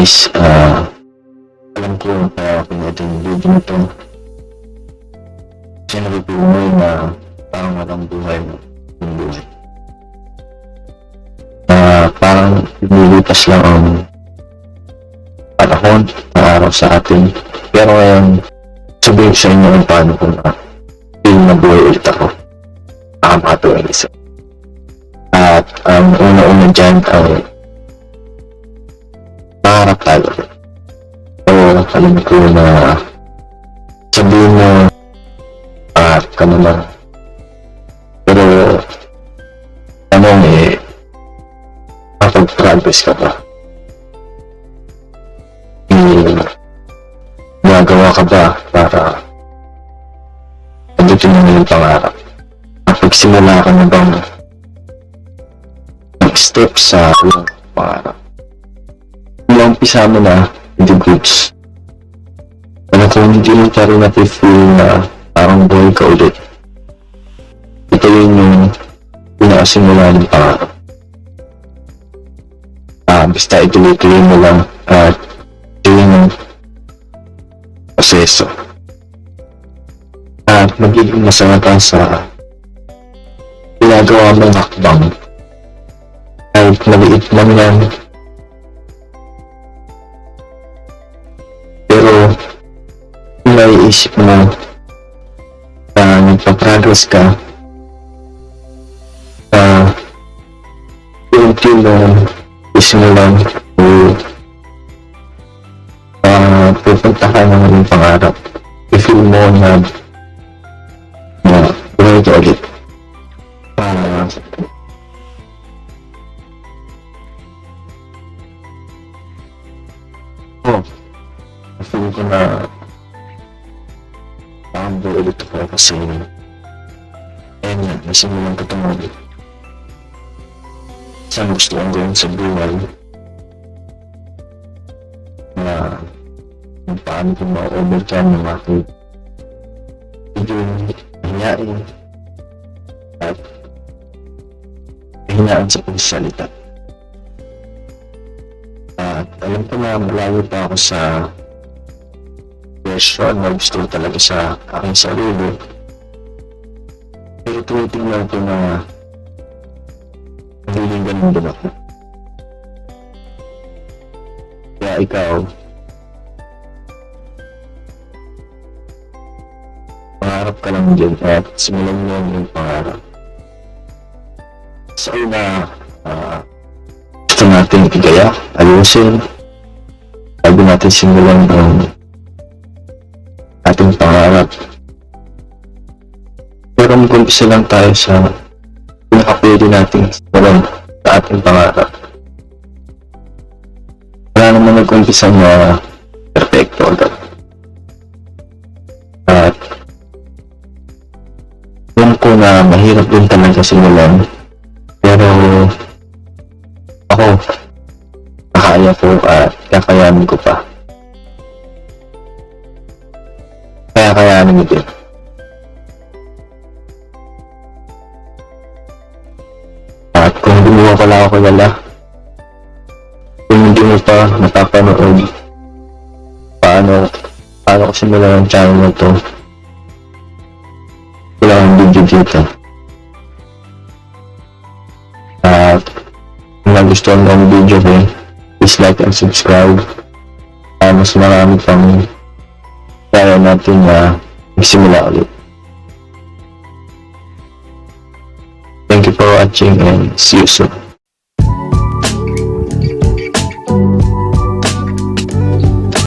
guys, ah, alam ko kaya ako ito yung video na to. Kasi nabibuhay na parang walang buhay mo. Yung buhay. Ah, parang lumilipas lang ang panahon ng araw sa atin. Pero ngayon, sabihin ko sa inyo kung paano ko na feel na buhay ulit ako. Nakakatuwing isa. At ang una-una dyan ay alam ko na sabihin mo pangarap ka naman. Pero tanong eh, makapag-progress ka ba? Eh, Nagawa ka ba para abutin mo yung pangarap? Napagsimula ka na bang next step sa iyong pangarap? Kung umpisa mo na in the kung hindi pa rin nafe-feel na parang buhay ka ulit, ito yun yung pinasimula ng pangarap. Ah, basta ituloy-tuloy mo lang at ito yung proseso. At magiging masama ka sa ginagawa mong hakbang. Kahit maliit lang yan. Kung naiisip mo na nagpa-progress ka na unti mo isimulan o uh, pupunta ka ng iyong pangarap i-feel na na ulit oh feel ko na ulit ako kasi ayun nga nasimulan ko itong isang gusto kong gawin sa buhay na kung paano ko ma-overcome ng aking medyo hinain at hinaan sa pagsalita. At alam ko na malayo pa ako sa gusto ko talaga sa aking sarili. Pero tinitingnan ko na magiging ganun din ako. Kaya ikaw, pangarap ka lang dyan at simulan mo yung pangarap. Sa una, ah, gusto natin igaya, ayusin, bago natin simulan ang ating pangarap. Pero mag-umpisa lang tayo sa pinakapwede nating simulan sa ating pangarap. Wala naman nag-umpisa na perfecto agad. At alam ko na mahirap din talaga simulan. Pero ako, nakaya ko at kakayanin ko pa. Mo din. At kung mo pala ako kilala, kung hindi mo pa napapanood, paano, paano ko simulan ang channel na to, wala akong video dito. At kung nagustuhan mo ang video ko, please like and subscribe. Para mas marami pang kaya natin na ulit. Thank you for watching and see you soon.